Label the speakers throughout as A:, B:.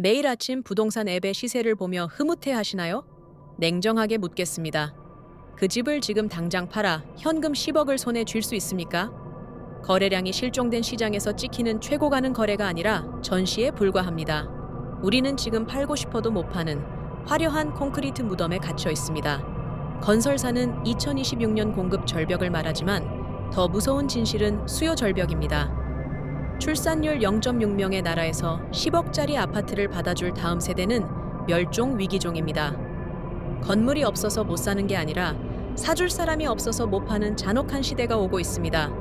A: 매일 아침 부동산 앱의 시세를 보며 흐뭇해 하시나요? 냉정하게 묻겠습니다. 그 집을 지금 당장 팔아 현금 10억을 손에 쥘 수 있습니까? 거래량이 실종된 시장에서 찍히는 최고 가는 거래가 아니라 전시에 불과합니다. 우리는 지금 팔고 싶어도 못 파는 화려한 콘크리트 무덤에 갇혀 있습니다. 건설사는 2026년 공급 절벽을 말하지만 더 무서운 진실은 수요 절벽입니다. 출산율 0.6명의 나라에서 10억짜리 아파트를 받아줄 다음 세대는 멸종 위기종입니다. 건물이 없어서 못 사는 게 아니라 사줄 사람이 없어서 못 파는 잔혹한 시대가 오고 있습니다.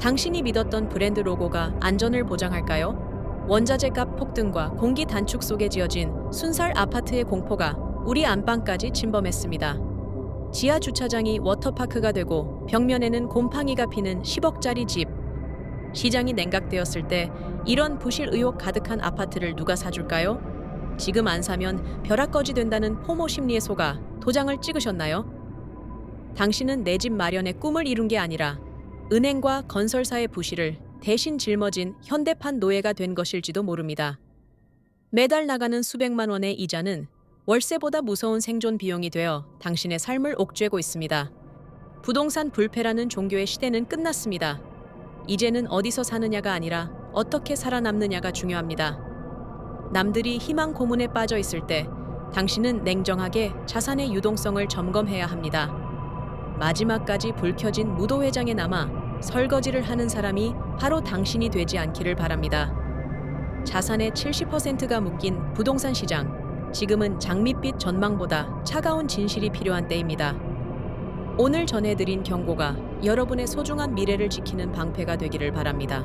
A: 당신이 믿었던 브랜드 로고가 안전을 보장할까요? 원자재 값 폭등과 공기 단축 속에 지어진 순살 아파트의 공포가 우리 안방까지 침범했습니다. 지하 주차장이 워터파크가 되고 벽면에는 곰팡이가 피는 10억짜리 집. 시장이 냉각되었을 때 이런 부실 의혹 가득한 아파트를 누가 사줄까요? 지금 안 사면 벼락거지 된다는 포모 심리에 속아 도장을 찍으셨나요? 당신은 내 집 마련의 꿈을 이룬 게 아니라 은행과 건설사의 부실을 대신 짊어진 현대판 노예가 된 것일지도 모릅니다. 매달 나가는 수백만 원의 이자는 월세보다 무서운 생존 비용이 되어 당신의 삶을 옥죄고 있습니다. 부동산 불패라는 종교의 시대는 끝났습니다. 이제는 어디서 사느냐가 아니라 어떻게 살아남느냐가 중요합니다. 남들이 희망 고문에 빠져 있을 때 당신은 냉정하게 자산의 유동성을 점검해야 합니다. 마지막까지 불 켜진 무도회장에 남아 설거지를 하는 사람이 바로 당신이 되지 않기를 바랍니다. 자산의 70%가 묶인 부동산 시장. 지금은 장밋빛 전망보다 차가운 진실이 필요한 때입니다. 오늘 전해드린 경고가 여러분의 소중한 미래를 지키는 방패가 되기를 바랍니다.